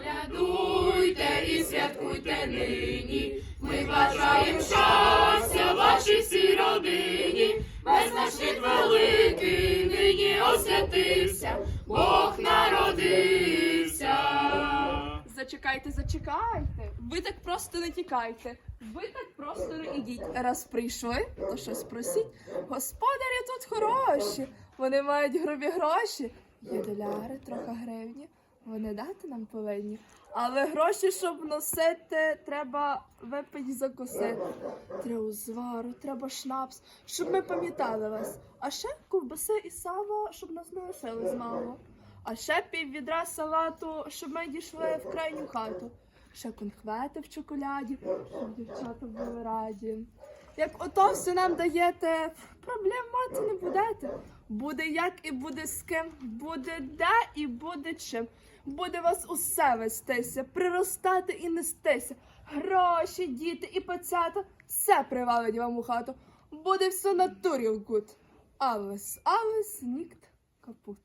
Колядуйте і святкуйте нині. Ми бажаєм щастя вашій всій родині. Без наших великий нині освятився, Бог народився. Зачекайте, зачекайте. Ви так просто не тікайте. Ви так просто не ідіть. Раз прийшли, то щось просіть. Господарі тут хороші. Вони мають грубі гроші. Є доляри, трохи гривні. Вони дати нам повинні. Але гроші, щоб носити, треба випить закусити. Треба узвару, треба шнапс, щоб ми пам'ятали вас. А ще ковбаси і сало, щоб нас не лишили змало. А ще пів відра салату, щоб ми дійшли в крайню хату. Ще конхвети в чоколяді, щоб дівчата були раді. Як ото все нам даєте, проблем мати не будете. Буде як і буде з ким, буде де і буде чим. Буде вас усе вестися, приростати і нестися. Гроші, діти і пацята, все привалить вам у хату. Буде все на турі гуд. Алес, алес, нікт, капут.